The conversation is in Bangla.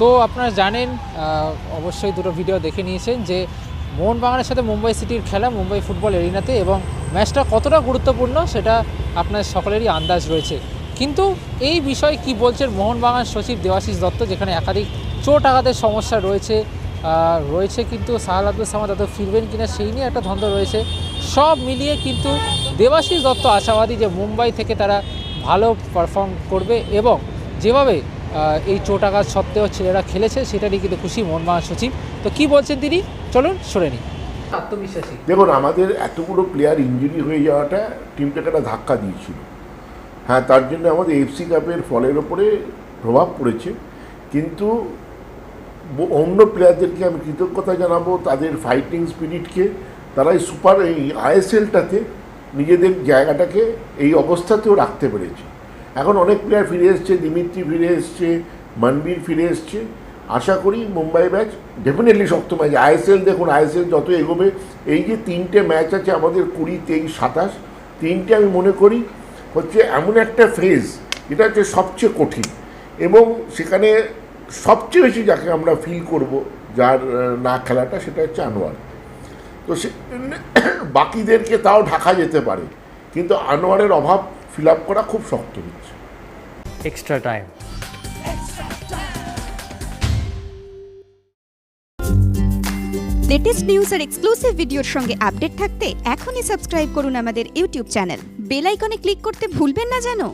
তো আপনারা জানেন অবশ্যই দুটো ভিডিও দেখে নিয়েছেন যে মোহনবাগানের সাথে মুম্বাই সিটির খেলা, মুম্বাই ফুটবল এরিনাতে এবং ম্যাচটা কতটা গুরুত্বপূর্ণ সেটা আপনার সকলেরই আন্দাজ রয়েছে। কিন্তু এই বিষয়ে কি বলছেন মোহনবাগান সচিব দেবাশিস দত্ত, যেখানে একাধিক চোট আঘাতের সমস্যা রয়েছে রয়েছে কিন্তু সাহাল আব্দুল সামাদ আদৌ ফিরবেন কিনা সেই নিয়ে একটা ধন্দ রয়েছে। সব মিলিয়ে কিন্তু দেবাশিস দত্ত আশাবাদী যে মুম্বাই থেকে তারা ভালো পারফর্ম করবে এবং যেভাবে এই চোট আঘাত সত্ত্বেও ছেলেরা খেলেছে সেটা নিয়ে কিন্তু খুশি মোহনবাগান সচিব তো কি বলছেন তিনি? চলুন সরে নিই। আত্মবিশ্বাসী। দেখুন আমাদের এতগুলো প্লেয়ার ইঞ্জুরি হয়ে যাওয়াটা টিমটাকে একটা ধাক্কা দিয়েছিল। হ্যাঁ তার জন্য আমাদের এফসি কাপের ফলের ওপরে প্রভাব পড়েছে। কিন্তু অন্য প্লেয়ারদেরকে আমি কৃতজ্ঞতা জানাব তাদের ফাইটিং স্পিরিটকে তারা এই সুপার এই আইএসএলটাতে নিজেদের জায়গাটাকে এই অবস্থাতেও রাখতে পেরেছে। এখন অনেক প্লেয়ার ফিরে এসছে, দিমিত্রি ফিরে এসছে, মানবীর ফিরে এসছে। আশা করি মুম্বাই ম্যাচ ডেফিনেটলি শক্ত ম্যাচ। আইএসএল দেখুন আইএসএল যত এগোবে, এই যে তিনটে ম্যাচ আছে আমাদের কুড়ি, তেইশ, সাতাশ, তিনটে আমি মনে করি হচ্ছে এমন একটা ফেজ যেটা হচ্ছে সবচেয়ে কঠিন। এবং সেখানে সবচেয়ে বেশি যাকে আমরা ফিল করব, যার না খেলাটা, সেটা হচ্ছে আনোয়ার। তো সে, বাকিদেরকে তাও ঢাকা যেতে পারে। কিন্তু আনোয়ারের অভাব ফিল করা খুব শক্ত হচ্ছে। এক্সট্রা টাইম লেটেস্ট নিউজ আর এক্সক্লুসিভ ভিডিওর সঙ্গে আপডেট থাকতে এখনই সাবস্ক্রাইব করুন আমাদের ইউটিউব চ্যানেল বেল আইকনে ক্লিক করতে ভুলবেন না জানো